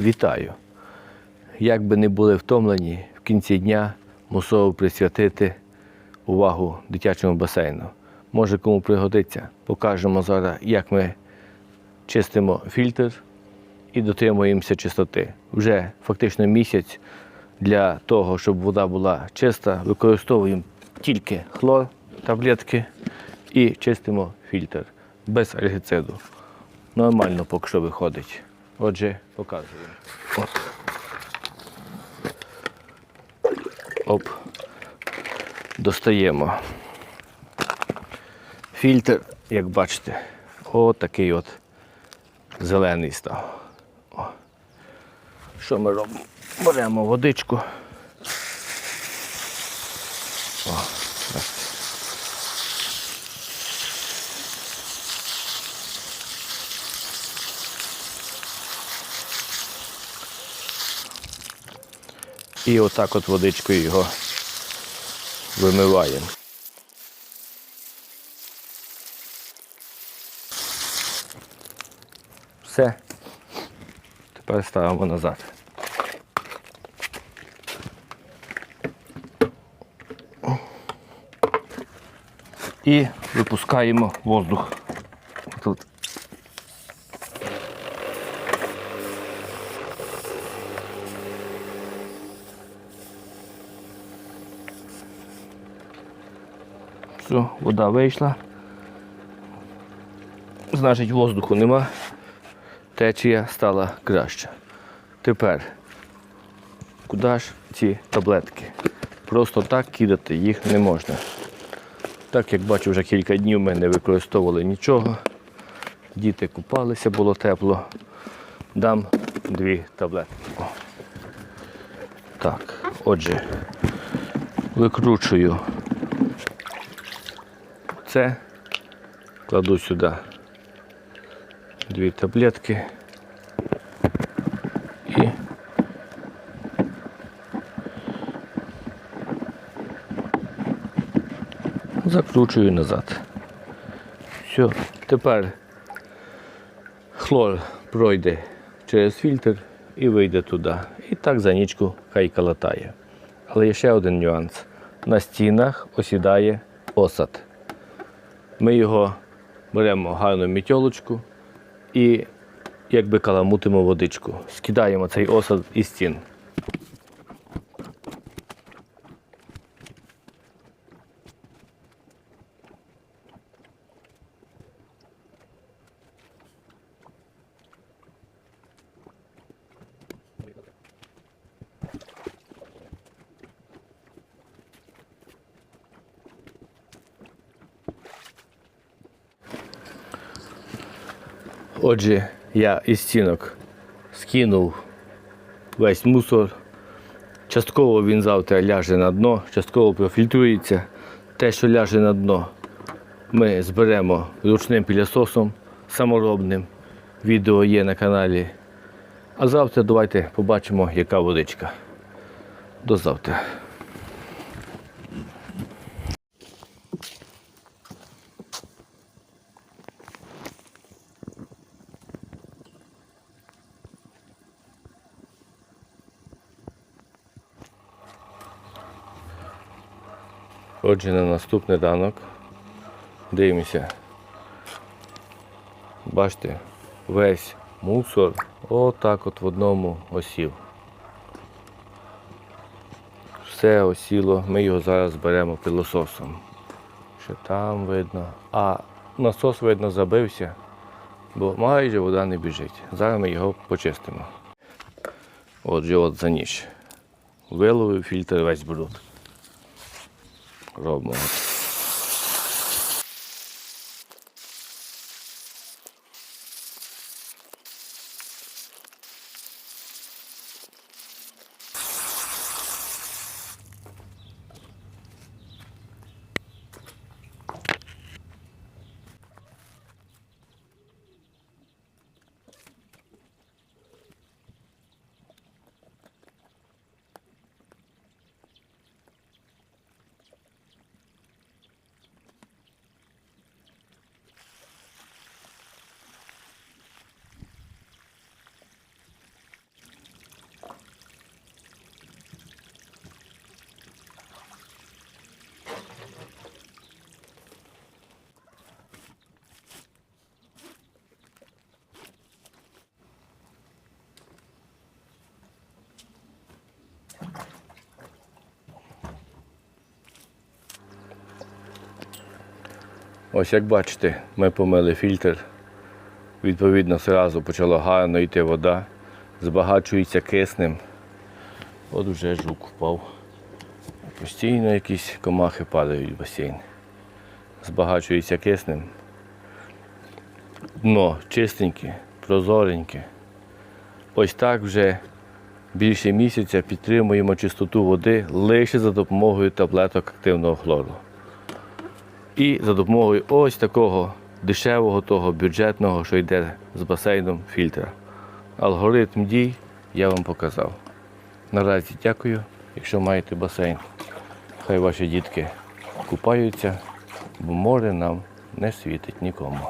Вітаю! Як би не були втомлені, в кінці дня мусив присвятити увагу дитячому басейну. Може кому пригодиться. Покажемо зараз, як ми чистимо фільтр і дотримуємося чистоти. Вже фактично місяць для того, щоб вода була чиста, використовуємо тільки хлор, таблетки і чистимо фільтр без альгициду. Нормально поки що виходить. Отже, показуємо. От. Оп. Достаємо. Фільтр, як бачите, отакий от зелений став. Що ми робимо? Беремо водичку. І отак от водичкою його вимиваємо. Все. Тепер ставимо назад. І випускаємо воздух. Тут. Все, вода вийшла. Значить, воздуху нема. Течія стала краща. Тепер, куди ж ці таблетки? Просто так кидати їх не можна. Так як бачу, вже кілька днів ми не використовували нічого. Діти купалися, було тепло. Дам дві таблетки. Так, отже, викручую це, кладу сюди дві таблетки і закручую назад. Все, тепер хлор пройде через фільтр і вийде туди. І так за нічку хай калатає. Але є ще один нюанс. На стінах осідає осад. Ми його беремо гарну мітьолочку і якби каламутимо водичку. Скидаємо цей осад із стін. Отже, я із стінок скинув весь мусор. Частково він завтра ляже на дно, частково профільтрується. Те, що ляже на дно, ми зберемо ручним пілісосом саморобним. Відео є на каналі. А завтра давайте побачимо, яка водичка. До завтра. Отже, на наступний ранок дивимося. Бачите, весь мусор отак от в одному осів. Все осіло, ми його зараз беремо пилососом. Ще там видно. А насос, видно, забився, бо майже вода не біжить. Зараз ми його почистимо. Отже, от за ніч. Виловив фільтр весь бруд робимо. Ось як бачите, ми помили фільтр. Відповідно, одразу почала гарно йти вода, збагачується киснем. От вже жук впав. Постійно якісь комахи падають в басейн. Збагачується киснем. Дно чистеньке, прозореньке. Ось так вже більше місяця підтримуємо чистоту води лише за допомогою таблеток активного хлору. І за допомогою ось такого дешевого, того бюджетного, що йде з басейном фільтра. Алгоритм дій я вам показав. Наразі дякую. Якщо маєте басейн, хай ваші дітки купаються, бо море нам не світить нікому.